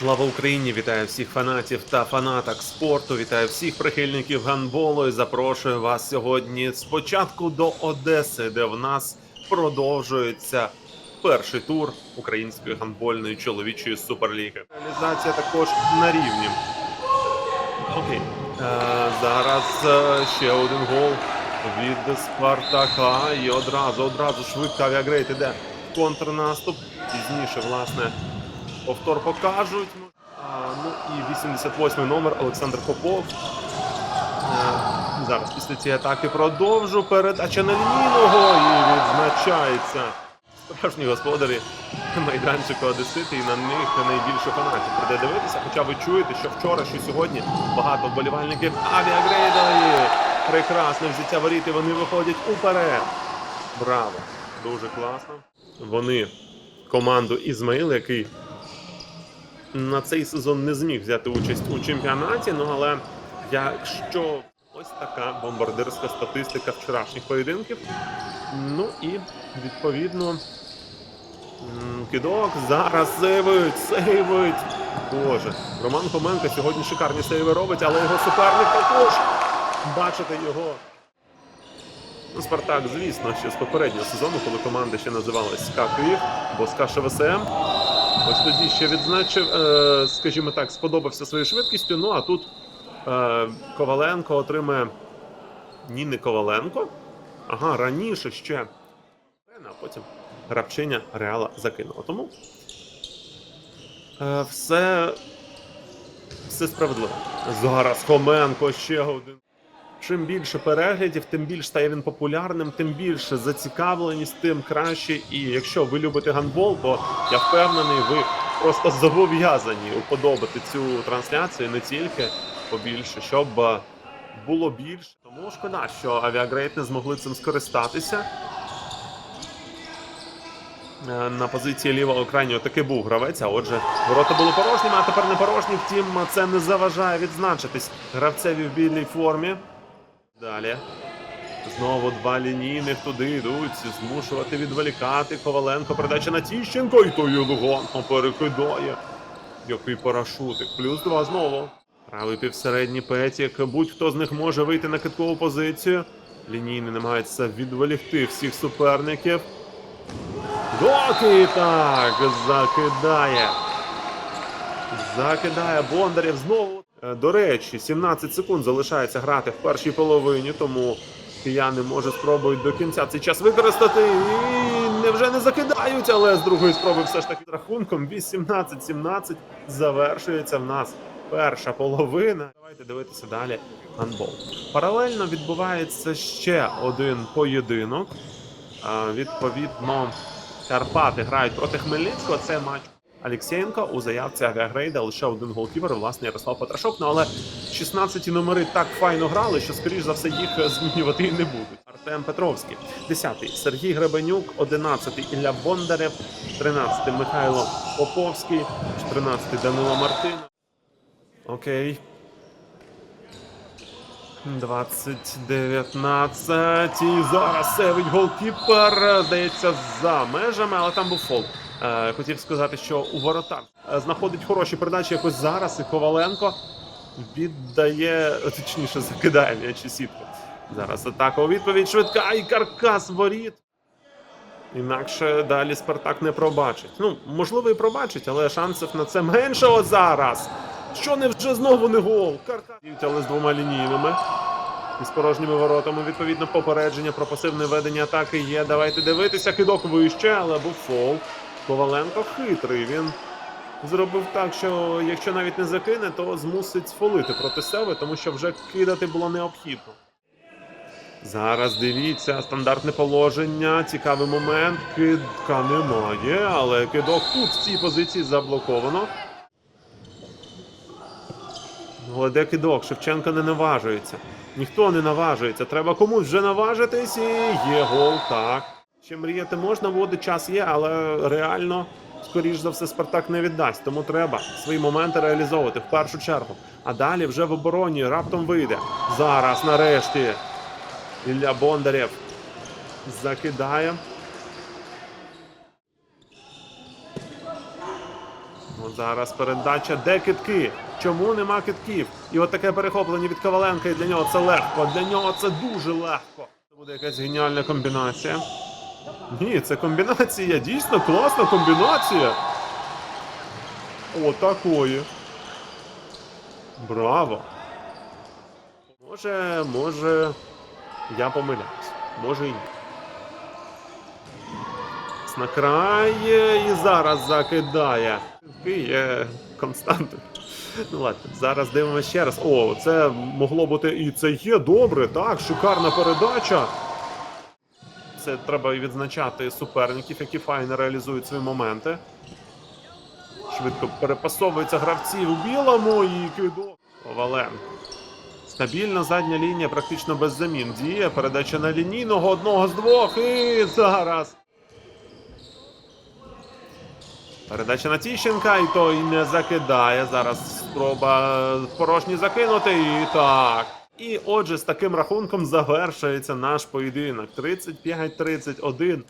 Слава Україні! Вітаю всіх фанатів та фанаток спорту. Вітаю всіх прихильників гандболу і запрошую вас сьогодні спочатку до Одеси, де в нас продовжується перший тур української гандбольної чоловічої суперліги. Реалізація також на рівні. Окей. Е, зараз е, ще один гол від Спартака. І одразу, одразу швидко авіагрейт іде контрнаступ. Пізніше, власне, повтор покажуть. А, ну і 88-й номер Олександр Попов. Е, зараз після цієї атаки продовжу. Передача на лінійного і відзначається. Справжні господарі майданчику Одесити, і на них найбільше фанатів прийде дивитися. Хоча ви чуєте, що вчора, що сьогодні багато вболівальників авіагрейдали. Прекрасне взяття воріт, і вони виходять уперед. Браво! Дуже класно. Вони команду Ізмаїл, який на цей сезон не зміг взяти участь у чемпіонаті. Ну але якщо ось така бомбардирська статистика вчорашніх поєдинків. Ну і відповідно кидок зараз сейвить, сейвить. Боже, Роман Хоменко сьогодні шикарні сейви робить, але його суперник також. Бачите його. Ну, Спартак, звісно, ще з попереднього сезону, коли команда ще називалась СКА Київ або СКА ШВСМ. Ось тоді ще відзначив, е, скажімо так, сподобався своєю швидкістю. Ну а тут е, Коваленко отримає. Ні, не Коваленко. Ага, раніше ще. А потім гравчиня Реала закинула. Тому е, все, все справедливо. Зараз Хоменко ще один. Чим більше переглядів, тим більш стає він популярним, тим більше зацікавленість, тим краще. І якщо ви любите гандбол, то я впевнений, ви просто зобов'язані уподобати цю трансляцію не тільки побільше, щоб е, було більше. Тому шкода, що авіагрейт не змогли цим скористатися. Е, На позиції лівого крайнього таки був гравець, а отже, ворота були порожніми, а тепер не порожні. Втім, це не заважає відзначитись гравцеві в білій формі. Далі. Знову два лінійних туди йдуть, змушувати відволікати. Коваленко передача на Тіщенко, і той елегантно перекидає. Який парашутик. Плюс два знову. Правий півсередній петік. Будь-хто з них може вийти на киткову позицію. Лінійний намагається відволікти всіх суперників. Доки так закидає. Закидає Бондарєв знову. Е, До речі, 17 секунд залишається грати в першій половині, тому кияни може спробують до кінця цей час використати. І невже не закидають, але з другої спроби все ж таки з рахунком 18-17 завершується в нас перша половина. Давайте дивитися далі гандбол. Паралельно відбувається ще один поєдинок. Е, Відповідно, Карпати грають проти Хмельницького. Це матч Алексєєнко у заявці авіагрейда лише один голкіпер, власне, Ярослав Петрашок. Ну але 16 номери так файно грали, що скоріш за все їх змінювати і не будуть. Артем Петровський, 10-й Сергій Гребенюк, 11-й Ілля Бондарев, 13-й Михайло Поповський, 14-й Данило Мартин. Окей. 20-19. І зараз сейвить голкіпер. Здається, за межами, але там був фол. Е, хотів сказати, що у воротар е, знаходить хороші передачі якось зараз. І Коваленко віддає, точніше, закидає м'яч у сітку. Зараз атака у відповідь швидка і каркас воріт. Інакше далі Спартак не пробачить. Ну, можливо, і пробачить, але шансів на це менше от зараз. Що не вже знову не гол? Каркас. Але з двома лінійними. І з порожніми воротами, відповідно, попередження про пасивне ведення атаки є. Давайте дивитися. Кидок вище, але був фол. Коваленко хитрий. Він зробив так, що якщо навіть не закине, то змусить сфолити проти себе, тому що вже кидати було необхідно. Зараз дивіться, стандартне положення, цікавий момент. Кидка немає, але кидок тут в цій позиції заблоковано. Ну, але де кидок? Шевченко не наважується. Ніхто не наважується. Треба комусь вже наважитись і є гол, так. Ще мріяти можна, води час є, але реально, скоріш за все, Спартак не віддасть. Тому треба свої моменти реалізовувати в першу чергу. А далі вже в обороні раптом вийде. Зараз, нарешті, Ілля Бондарєв закидає. От зараз передача, де китки? Чому нема китків? І от таке перехоплення від Коваленка, і для нього це легко. Для нього це дуже легко. Це буде якась геніальна комбінація. Ні, це комбінація, дійсно класна комбінація. О, такої. Браво. Може, може, я помиляюсь. Може і ні. На і зараз закидає. Є константою. Ну ладно, зараз дивимося ще раз. О, це могло бути і це є добре, так, шикарна передача. Це треба відзначати суперників, які файно реалізують свої моменти. Швидко перепасовуються гравці у білому і кидок. Коваленко. Стабільна задня лінія, практично без замін. Діє. Передача на лінійного одного з двох. І зараз. Передача на Тіщенка, і той не закидає. Зараз спроба порожні закинути. І так. І отже, з таким рахунком завершується наш поєдинок. 35-31.